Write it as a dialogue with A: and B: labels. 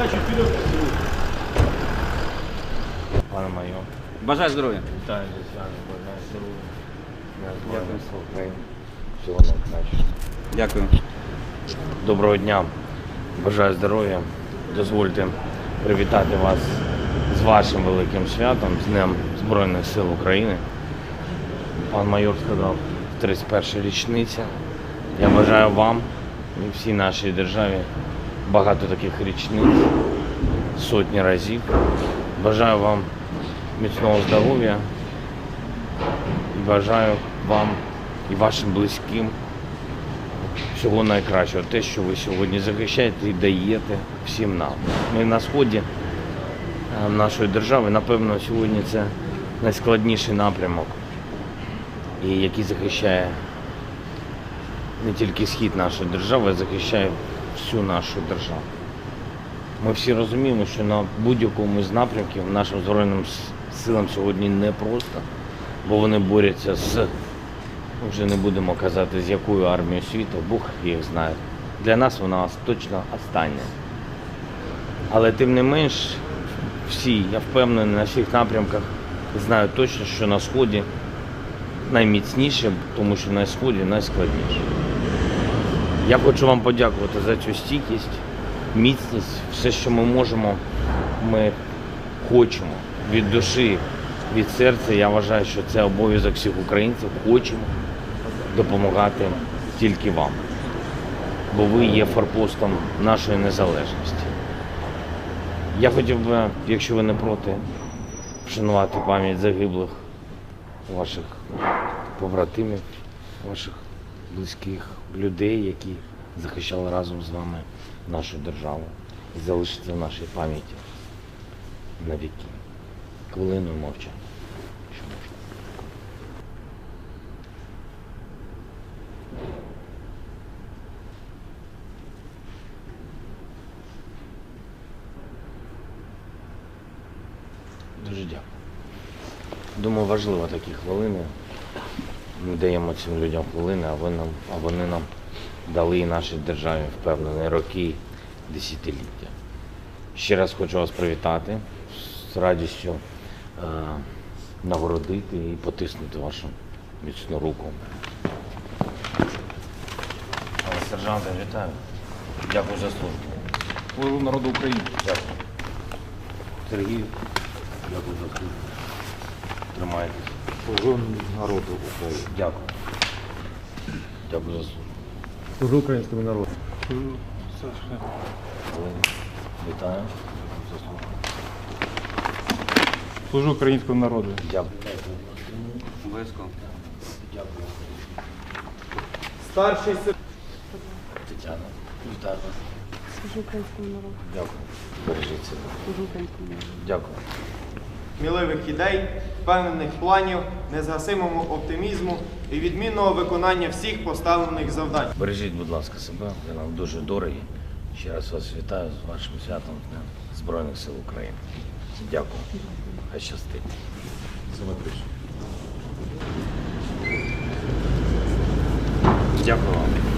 A: Удачі, вперед. Пане майор.
B: Бажаю здоров'я.
A: Вітаю, бажаю здоров'я. Дякую. Україні.
B: Дякую.
A: Доброго дня. Бажаю здоров'я. Дозвольте привітати вас з вашим великим святом, з Днем Збройних сил України. Пан майор сказав, 31 річниця. Я бажаю вам і всій нашій державі багато таких річниць, сотні разів. Бажаю вам міцного здоров'я бажаю вам і вашим близьким всього найкращого. Те, що ви сьогодні захищаєте і даєте всім нам. Ми на сході е, нашої держави, напевно, сьогодні це найскладніший напрямок, і який захищає не тільки схід нашої держави, а захищає всю нашу державу. Ми всі розуміємо, що на будь-якому з напрямків нашим Збройним силам сьогодні непросто, бо вони борються з вже не будемо казати, з якою армією світу, Бог їх знає. Для нас вона точно остання. Але тим не менш, всі, я впевнений, на всіх напрямках знають точно, що на Сході найміцніше, тому що на Сході найскладніше. Я хочу вам подякувати за цю стійкість, міцність, все, що ми можемо, ми хочемо від душі, від серця. Я вважаю, що це обов'язок всіх українців. Хочемо допомагати тільки вам, бо ви є форпостом нашої незалежності. Я хотів би, якщо ви не проти, вшанувати пам'ять загиблих ваших побратимів, ваших близьких людей, які захищали разом з вами нашу державу і залишиться в нашій пам'яті навіки. Хвилиною мовчання, якщо можна. Дуже дякую. Думаю, важливо такі хвилини. Ми даємо цим людям хвилини, а, ви нам, а вони нам дали і нашій державі впевнені роки, десятиліття. Ще раз хочу вас привітати, з радістю е, нагородити і потиснути вашу міцну руку. Сержанте, вітаю. Дякую за службу.
B: Народу України.
A: Дякую. Сергій, дякую за службу. Тримайтесь.
C: Служу народу України.
A: Дякую. Дякую за службу.
C: Служу українському народу.
A: Олені, Вітаю. Дякую за службу.
C: Служу українському народу.
A: Дякую.
B: Обов'язково.
A: Дякую.
C: Старший
A: Тетяна, вітаю вас.
D: Служу українському народу.
A: Дякую. Бережіть себе.
D: Служу українському народу.
A: Дякую.
E: Сміливих ідей, впевнених планів, незгасимому оптимізму і відмінного виконання всіх поставлених завдань.
A: Бережіть, будь ласка, себе. Ви нам дуже дорогі. Ще раз вас вітаю з вашим святом Днем Збройних сил України. Дякую. Хай щастить. Дякую вам.